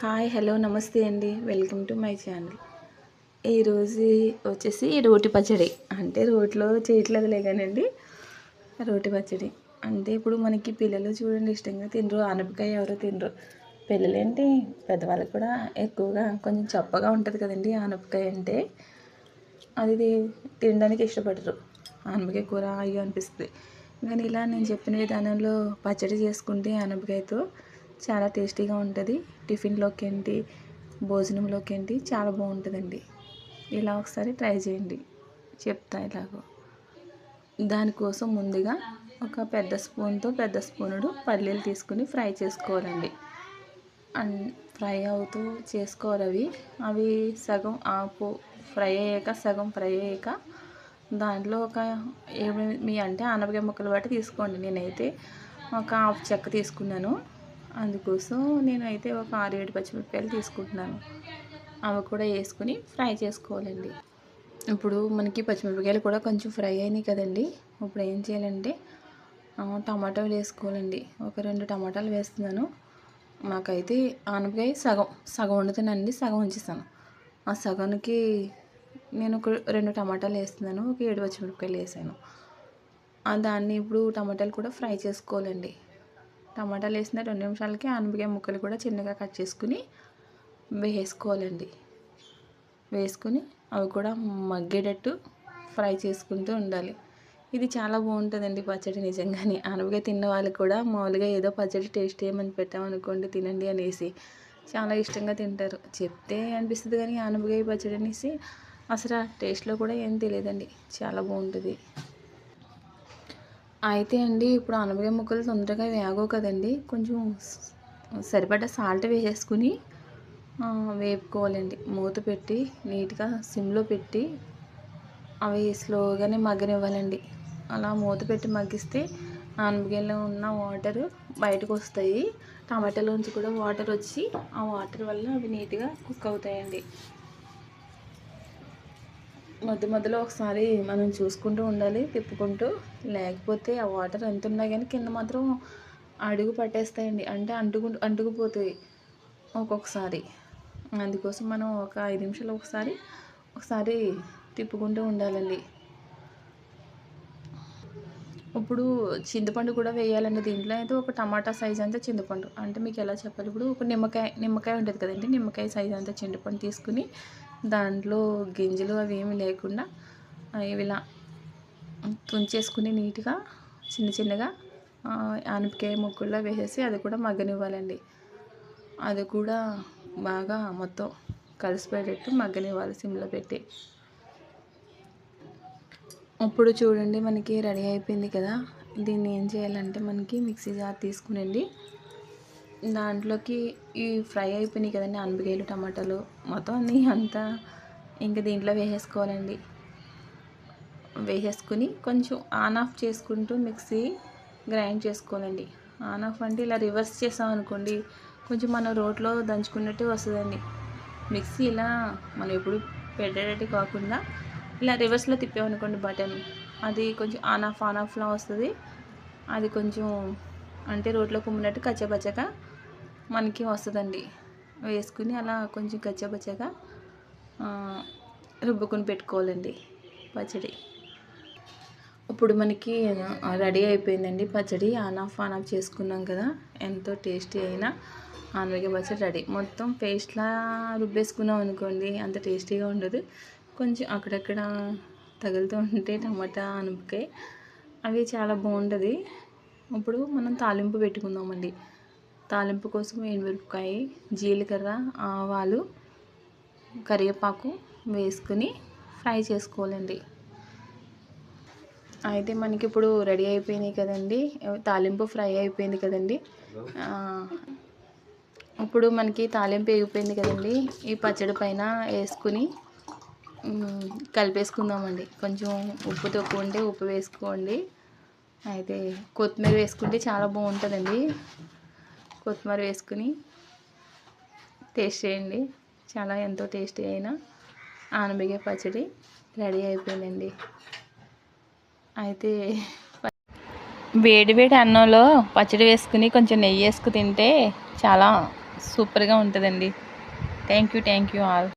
Hi hello నమస్తే అండి. Welcome to my channel. ఈరోజు వచ్చేసి రోటి పచ్చడి. అంటే రోట్లో చేయట్లేదులే కానండి రోటి పచ్చడి. అంటే ఇప్పుడు మనకి పిల్లలు చూడండి ఇష్టంగా తినరు. ఆనపకాయ ఎవరు తినరు. పిల్లలేంటి పెద్దవాళ్ళకి కూడా ఎక్కువగా కొంచెం చప్పగా ఉంటుంది కదండి ఆనపకాయ అంటే. అది తినడానికి ఇష్టపడరు. ఆనపకాయ కూర అయ్యో అనిపిస్తుంది. కానీ ఇలా నేను చెప్పిన విధానంలో పచ్చడి చేసుకుంటే ఆనపకాయతో చాలా టేస్టీగా ఉంటుంది. టిఫిన్లోకి ఏంటి భోజనంలోకి ఏంటి చాలా బాగుంటుందండి. ఇలా ఒకసారి ట్రై చేయండి. చెప్తా ఇలాగో. దానికోసం ముందుగా ఒక పెద్ద స్పూన్తో పెద్ద స్పూనుడు పల్లీలు తీసుకుని ఫ్రై చేసుకోవాలండి. అండ్ ఫ్రై అవుతూ చేసుకోవాలి అవి. అవి సగం ఆపు ఫ్రై అయ్యాక సగం ఫ్రై అయ్యాక దాంట్లో ఒక ఏమి మీ అంటే ఆనపకాయ ముక్కలు బట్టి తీసుకోండి. నేనైతే ఒక హాఫ్ చెక్క తీసుకున్నాను. అందుకోసం నేనైతే ఒక ఆరు ఏడు పచ్చిమిరపకాయలు తీసుకుంటున్నాను. అవి కూడా వేసుకుని ఫ్రై చేసుకోవాలండి. ఇప్పుడు మనకి పచ్చిమిరపకాయలు కూడా కొంచెం ఫ్రై అయినాయి కదండి. ఇప్పుడు ఏం చేయాలంటే టమాటాలు వేసుకోవాలండి. ఒక రెండు టమాటాలు వేస్తున్నాను. నాకైతే ఆనపకాయ సగం సగం వండుతానండి సగం ఉంచేస్తాను. ఆ సగానికి నేను ఒక రెండు టమాటాలు వేస్తున్నాను ఒక ఏడు పచ్చిమిరపకాయలు వేసాను. దాన్ని ఇప్పుడు టమాటాలు కూడా ఫ్రై చేసుకోవాలండి. టమాటాలు వేసిన రెండు నిమిషాలకి ఆనపకాయ ముక్కలు కూడా చిన్నగా కట్ చేసుకుని వేసుకోవాలండి. వేసుకుని అవి కూడా మగ్గేటట్టు ఫ్రై చేసుకుంటూ ఉండాలి. ఇది చాలా బాగుంటుందండి పచ్చడి నిజంగానే. ఆనపకాయ తిన్న వాళ్ళు కూడా మామూలుగా ఏదో పచ్చడి టేస్ట్ ఏమని పెట్టామనుకోండి తినండి అనేసి చాలా ఇష్టంగా తింటారు. చెప్తే అనిపిస్తుంది కానీ ఆనపకాయ పచ్చడి అనేసి అసలు టేస్ట్లో కూడా ఏం తెలియదండి. చాలా బాగుంటుంది. అయితే అండి ఇప్పుడు అనపకాయ ముక్కలు తొందరగా వేగవు కదండి. కొంచెం సరిపడ్డ సాల్ట్ వేసేసుకుని వేపుకోవాలండి. మూత పెట్టి నీట్గా సిమ్లో పెట్టి అవి స్లోగానే మగ్గనివ్వాలండి. అలా మూత పెట్టి మగ్గిస్తే అనపకాయలో ఉన్న వాటర్ బయటకు వస్తాయి టమాటాలోంచి కూడా వాటర్ వచ్చి ఆ వాటర్ వల్ల అవి నీట్గా కుక్ అవుతాయండి. మధ్య మధ్యలో ఒకసారి మనం చూసుకుంటూ ఉండాలి తిప్పుకుంటూ. లేకపోతే ఆ వాటర్ ఎంత ఉన్నా కానీ కింద మాత్రం అడుగు పట్టేస్తాయండి. అంటే అంటుకు అంటుకుపోతాయి ఒక్కొక్కసారి. అందుకోసం మనం ఒక ఐదు నిమిషాలు ఒకసారి ఒకసారి తిప్పుకుంటూ ఉండాలండి. ఇప్పుడు చింతపండు కూడా వేయాలండి. దీంట్లో అయితే ఒక టమాటా సైజ్ అంతా చింతపండు. అంటే మీకు ఎలా చెప్పాలి? ఇప్పుడు ఒక నిమ్మకాయ నిమ్మకాయ ఉంటుంది కదండి. నిమ్మకాయ సైజ్ అంతా చింతపండు తీసుకుని దాంట్లో గింజలు అవి ఏమి లేకుండా ఇలా తుంచేసుకుని నీట్గా చిన్న చిన్నగా ఆనపకాయ ముక్కల్లో వేసేసి అది కూడా మగ్గనివ్వాలండి. అది కూడా బాగా మొత్తం కలిసిపోయేటట్టు మగ్గనివ్వాలి సిమ్లో పెట్టి. ఇప్పుడు చూడండి మనకి రెడీ అయిపోయింది కదా. దీన్ని ఏం చేయాలంటే మనకి మిక్సీ జార్ తీసుకునండి. దాంట్లోకి ఈ ఫ్రై అయిపోయినాయి కదండి అనపకాయలు టమాటాలు. మొత్తం అన్నీ అంతా ఇంకా దీంట్లో వేసేసుకోవాలండి. వేసేసుకుని కొంచెం ఆన్ ఆఫ్ చేసుకుంటూ మిక్సీ గ్రైండ్ చేసుకోవాలండి. ఆన్ ఆఫ్ అంటే ఇలా రివర్స్ చేసాం అనుకోండి కొంచెం మనం రోట్లో దంచుకున్నట్టు వస్తుందండి. మిక్సీ ఇలా మనం ఎప్పుడు పెట్టేటట్టు కాకుండా ఇలా రివర్స్లో తిప్పామనుకోండి బటన్. అది కొంచెం ఆన్ ఆఫ్ ఆన్ ఆఫ్లా వస్తుంది. అది కొంచెం అంటే రోట్లో కుమ్మినట్టు కచ్చపచ్చగా మనకి వస్తుందండి. వేసుకుని అలా కొంచెం గచ్చబచ్చగా రుబ్బుకొని పెట్టుకోవాలండి పచ్చడి. ఇప్పుడు మనకి రెడీ అయిపోయిందండి పచ్చడి. ఆన్ ఆఫ్ ఆన్ ఆఫ్ చేసుకున్నాం కదా ఎంతో టేస్టీ అయినా ఆనగ పచ్చడి రెడీ. మొత్తం పేస్ట్లా రుబ్బేసుకున్నాం అనుకోండి అంత టేస్టీగా ఉండదు. కొంచెం అక్కడక్కడ తగులుతూ ఉంటే టమాటా అనపకాయ అవి చాలా బాగుంటుంది. ఇప్పుడు మనం తాలింపు పెట్టుకుందామండి. తాలింపు కోసం ఎండుమిరపకాయ జీలకర్ర ఆవాలు కరివేపాకు వేసుకుని ఫ్రై చేసుకోవాలండి. అయితే మనకి ఇప్పుడు రెడీ అయిపోయినాయి కదండి. తాలింపు ఫ్రై అయిపోయింది కదండి. ఇప్పుడు మనకి తాలింపు వేగిపోయింది కదండి. ఈ పచ్చడి పైన వేసుకుని కలిపేసుకుందామండి. కొంచెం ఉప్పు తక్కువ ఉంటే ఉప్పు వేసుకోండి. అయితే కొత్తిమీర వేసుకుంటే చాలా బాగుంటుందండి. కొత్తిమీర వేసుకుని టేస్ట్ చేయండి. చాలా ఎంతో టేస్టీ అయిన ఆనబిగే పచ్చడి రెడీ అయిపోయిందండి. అయితే వేడి వేడి అన్నంలో పచ్చడి వేసుకుని కొంచెం నెయ్యి వేసుకు తింటే చాలా సూపర్గా ఉంటుందండి. Thank you thank you all.